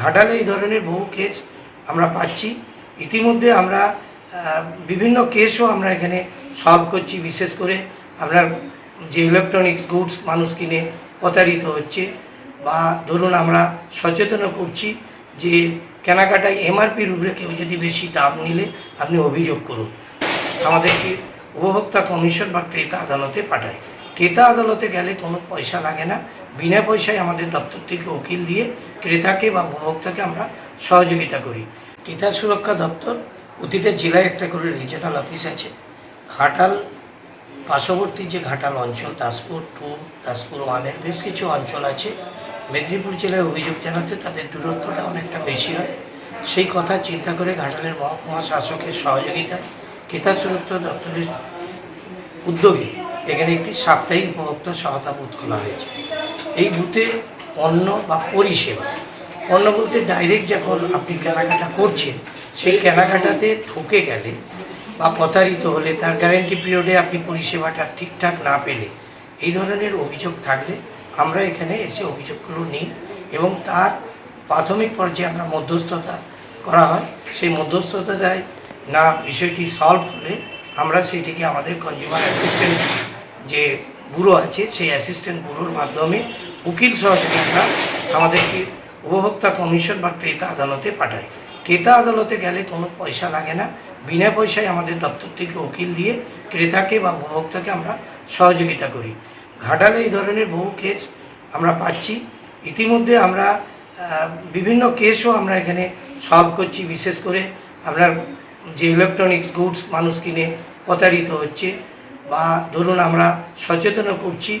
ঘাটালে এই ধরনের বহু কেস আমরা পাচ্ছি। ইতিমধ্যে আমরা বিভিন্ন কেসও আমরা এখানে সলভ করছি। বিশেষ করে আপনার যে ইলেকট্রনিক্স গুডস মানুষ কিনে প্রতারিত হচ্ছে বা ধরুন আমরা সচেতন করছি যে কেনাকাটায় এমআরপির উপরে কেউ যদি বেশি দাম নিলে আপনি অভিযোগ করুন। আমাদেরকে উপভোক্তা কমিশন বা ক্রেতা আদালতে পাঠায়। ক্রেতা আদালতে গেলে কোনো পয়সা লাগে না। বিনা পয়সায় আমাদের দপ্তর থেকে উকিল দিয়ে ক্রেতাকে বা উপভোক্তাকে আমরা সহযোগিতা করি। ক্রেতা সুরক্ষা দপ্তর প্রতিটা জেলায় একটা করে রিজিওনাল অফিস আছে। ঘাটাল, পার্শ্ববর্তী যে ঘাটাল অঞ্চল, দাসপুর টু দাসপুর ওয়ানের বেশ কিছু অঞ্চল আছে। মেদিনীপুর জেলায় অভিযোগ জানাতে তাদের দূরত্বটা অনেকটা বেশি হয়। সেই কথা চিন্তা করে ঘাটালের মহকুমা শাসকের সহযোগিতায় ক্রেতা সুরক্ষা দপ্তরের উদ্যোগে এখানে একটি সাপ্তাহিক উপভোক্তা সহায়তা বুথ খোলা হয়েছে। এই বুথে পণ্য বা পরিষেবা, পণ্য বলতে ডাইরেক্ট যখন আপনি কেনাকাটা করছেন, সেই কেনাকাটাতে ঠকে গেলে বা প্রতারিত হলে তার গ্যারেন্টি পিরিয়ডে আপনি পরিষেবাটা ঠিকঠাক না পেলে এই ধরনের অভিযোগ থাকলে আমরা এখানে এসে অভিযোগগুলো নিই এবং তার প্রাথমিক পর্যায়ে আমরা মধ্যস্থতা করা হয়। সেই মধ্যস্থতায় না বিষয়টি সলভ হলে আমরা সেটিকে আমাদের কনজিউমার অ্যাসিস্ট্যান্ট যে ব্যুরো আছে, সেই অ্যাসিস্ট্যান্ট ব্যুরোর মাধ্যমে উকিল সহযোগিতা আমাদেরকে উপভোক্তা কমিশন বা ক্রেতা আদালতে পাঠায়। ক্রেতা আদালতে গেলে কোনো পয়সা লাগে না। বিনা পয়সায় আমাদের দপ্তর থেকে উকিল দিয়ে ক্রেতাকে বা উপভোক্তাকে আমরা সহযোগিতা করি। ঘাটালে এই ধরনের বহু কেস আমরা পাচ্ছি। ইতিমধ্যে আমরা বিভিন্ন কেসও আমরা এখানে সলভ করছি। বিশেষ করে আপনার যে ইলেকট্রনিক্স গুডস মানুষ কিনে প্রতারিত হচ্ছে বা ধরুন আমরা সচেতন করছি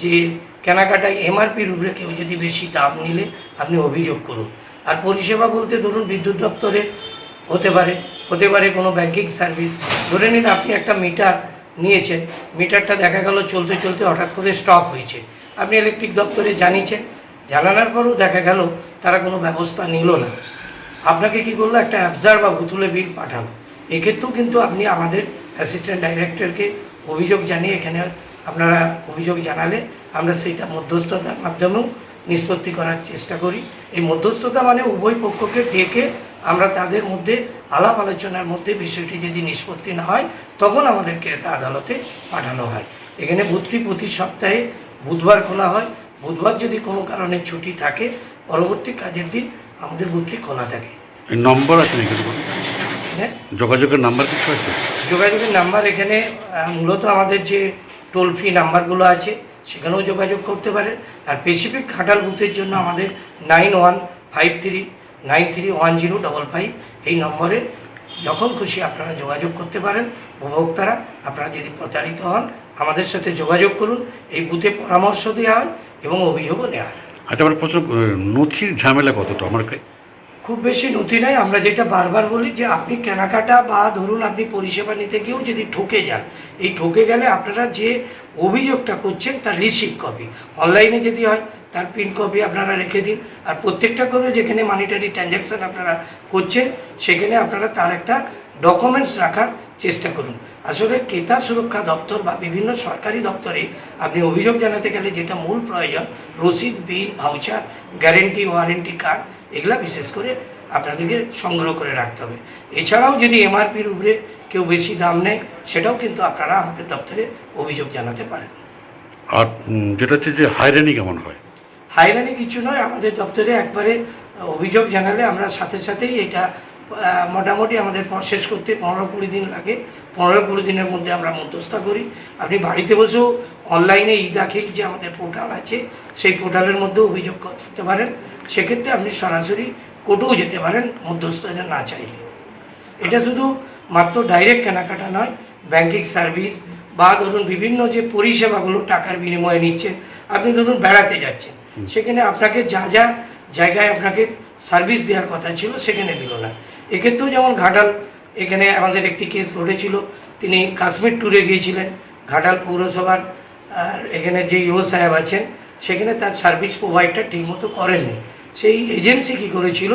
যে কেনাকাটায় এমআরপির উপরে কেউ যদি বেশি দাম নিলে আপনি অভিযোগ করুন। আর পরিষেবা বলতে ধরুন বিদ্যুৎ দপ্তরে হতে পারে হতে পারে কোনো ব্যাংকিং সার্ভিস ধরে নিন আপনি একটা মিটার নিয়েছেন মিটারটা দেখা গেল চলতে চলতে হঠাৎ করে স্টপ হয়েছে। আপনি ইলেকট্রিক দপ্তরে জানিয়েছেন, জানানোর পরেও দেখা গেল তারা কোনো ব্যবস্থা নিল না। আপনাকে কি করল একটা অ্যাবজার বা ভুতুলে বিল পাঠালো। এক্ষেত্রেও কিন্তু আপনি আমাদের অ্যাসিস্ট্যান্ট ডাইরেক্টরকে অভিযোগ জানিয়ে এখানে আপনারা অভিযোগ জানালে আমরা সেইটা মধ্যস্থতার মাধ্যমেও নিষ্পত্তি করার চেষ্টা করি। এই মধ্যস্থতা মানে উভয় পক্ষকে ডেকে আমরা তাদের মধ্যে আলাপ আলোচনার মধ্যে বিষয়টি যদি নিষ্পত্তি না হয়, তখন আমাদের ক্রেতা আদালতে পাঠানো হয়। এখানে বুথটি প্রতি সপ্তাহে বুধবার খোলা হয়। বুধবার যদি কোনো কারণে ছুটি থাকে, পরবর্তী কাজের দিন আমাদের বুথটি খোলা থাকে। নম্বর আছে? হ্যাঁ? যোগাযোগের নাম্বার কিছু আছে? যোগাযোগের নাম্বার এখানে মূলত আমাদের যে টোল ফ্রি নাম্বারগুলো আছে সেখানেও যোগাযোগ করতে পারেন। আর স্পেসিফিক খাটাল বুথের জন্য আমাদের nine one five three nine three one zero double five এই নম্বরে যখন খুশি আপনারা যোগাযোগ করতে পারেন। উপভোক্তারা আপনারা যদি প্রতারিত হন আমাদের সাথে যোগাযোগ করুন। এই বুথে পরামর্শ দেওয়া হয় এবং অভিযোগও নেওয়া হয়। আচ্ছা আমার প্রশ্ন নথির ঝামেলা কতটা? আমার খুব বেশি নথি নাই। আমরা যেটা বারবার বলি যে আপনি কেনাকাটা বা ধরুন আপনি পরিষেবা নিতে গিয়েও যদি ঠকে যান, এই ঠকে গেলে আপনারা যে অভিযোগটা করছেন তার রিসিভ কপি অনলাইনে যদি হয়, তার প্রিন্ট কপি আপনারা রেখে দিন। আর প্রত্যেকটা করে যেখানে মানিটারি ট্রানজ্যাকশান আপনারা করছেন, সেখানে আপনারা তার একটা ডকুমেন্টস রাখার চেষ্টা করুন। আসলে ক্রেতা সুরক্ষা দপ্তর বা বিভিন্ন সরকারি দপ্তরে আপনি অভিযোগ জানাতে গেলে যেটা মূল প্রয়োজন, রসিদ bill voucher guarantee warranty card এগুলা বিশেষ করে আপনাদেরকে সংগ্রহ করে রাখতে হবে। এছাড়াও যদি এমআরপির উপরে কেউ বেশি দাম নেয় সেটাও কিন্তু আপনারা আমাদের দপ্তরে অভিযোগ জানাতে পারেন। আর যেটা হচ্ছে যে হাইরানি কেমন হয়? হাইরানি কিছু নয় আমাদের দপ্তরে একবারে অভিযোগ জানালে আমরা সাথে সাথেই এটা মোটামুটি আমাদের শেষ করতে পনেরো কুড়ি দিন লাগে। পনেরো কুড়ি দিনের মধ্যে আমরা মধ্যস্থতা করি। আপনি বাড়িতে বসেও অনলাইনে ই দাখিল যে আমাদের পোর্টাল আছে সেই পোর্টালের মধ্যে অভিযোগ করতে পারেন। সেক্ষেত্রে আপনি সরাসরি কোর্টেও যেতে পারেন মধ্যস্থতা না চাইলে। এটা শুধু মাত্র ডাইরেক্ট কেনাকাটা নয় ব্যাংকিং সার্ভিস বা ধরুন বিভিন্ন যে পরিষেবাগুলো টাকার বিনিময়ে নিচ্ছেন আপনি ধরুন বেড়াতে যাচ্ছেন। সেখানে আপনাকে যা যা জায়গায় আপনাকে সার্ভিস দেওয়ার কথা ছিল সেখানে দিল না। এক্ষেত্রেও যেমন ঘাটাল এখানে আমাদের একটি কেস ঘটেছিল তিনি কাশ্মীর ট্যুরে গিয়েছিলেন ঘাটাল পৌরসভার আর এখানে যে ইও সাহেব আছেন সেখানে তার সার্ভিস প্রোভাইডটা ঠিকমতো করেননি। সেই এজেন্সি কী করেছিল?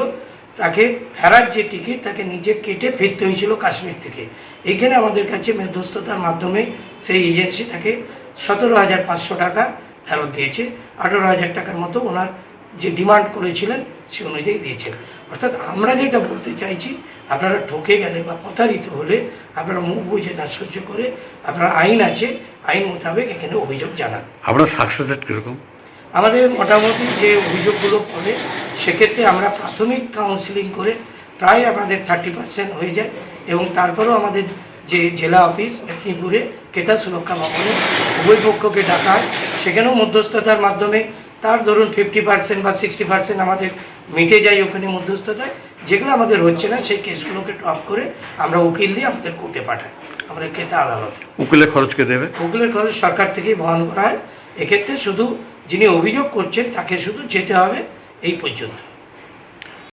তাকে ফেরার যে টিকিট, তাকে নিজে কেটে ফিরতে হয়েছিল কাশ্মীর থেকে। এখানে আমাদের কাছে মধ্যস্থতার মাধ্যমে সেই এজেন্সি তাকে সতেরো হাজার পাঁচশো টাকা ফেরত দিয়েছে। আঠেরো হাজার টাকার মতো ওনার যে ডিমান্ড করেছিলেন, সে অনুযায়ী দিয়েছেন। অর্থাৎ আমরা যেটা বলতে চাইছি, আপনারা ঠকে গেলে বা প্রতারিত হলে আপনারা মুখ বুঝে না সহ্য করে আপনারা আইন আছে, আইন মোতাবেক এখানে অভিযোগ জানান। আপনার সাকসেস রেট কীরকম? আমাদের মোটামুটি যে অভিযোগগুলো পড়ে সেক্ষেত্রে আমরা প্রাথমিক কাউন্সিলিং করে প্রায় আমাদের থার্টি পার্সেন্ট হয়ে যায় এবং তারপরেও আমাদের যে জেলা অফিস মেদিনীপুরে ক্রেতা সুরক্ষা ভবনে উভয় পক্ষকে ডাকা হয়। সেখানেও মধ্যস্থতার মাধ্যমে তার ধরুন ফিফটি পার্সেন্ট বা সিক্সটি পার্সেন্ট আমাদের মিটে যায় ওখানে মধ্যস্থতায়। যেগুলো আমাদের হচ্ছে না সেই কেসগুলোকে ড্রপ করে আমরা উকিল দিয়ে আমাদের কোর্টে পাঠাই আমাদের ক্রেতা আদালত। উকিলের খরচকে দেবে? উকিলের খরচ সরকার থেকেই বহন করা হয়। এক্ষেত্রে শুধু যিনি অভিযোগ করছেন তাকে শুধু যেতে হবে এই পর্যন্ত।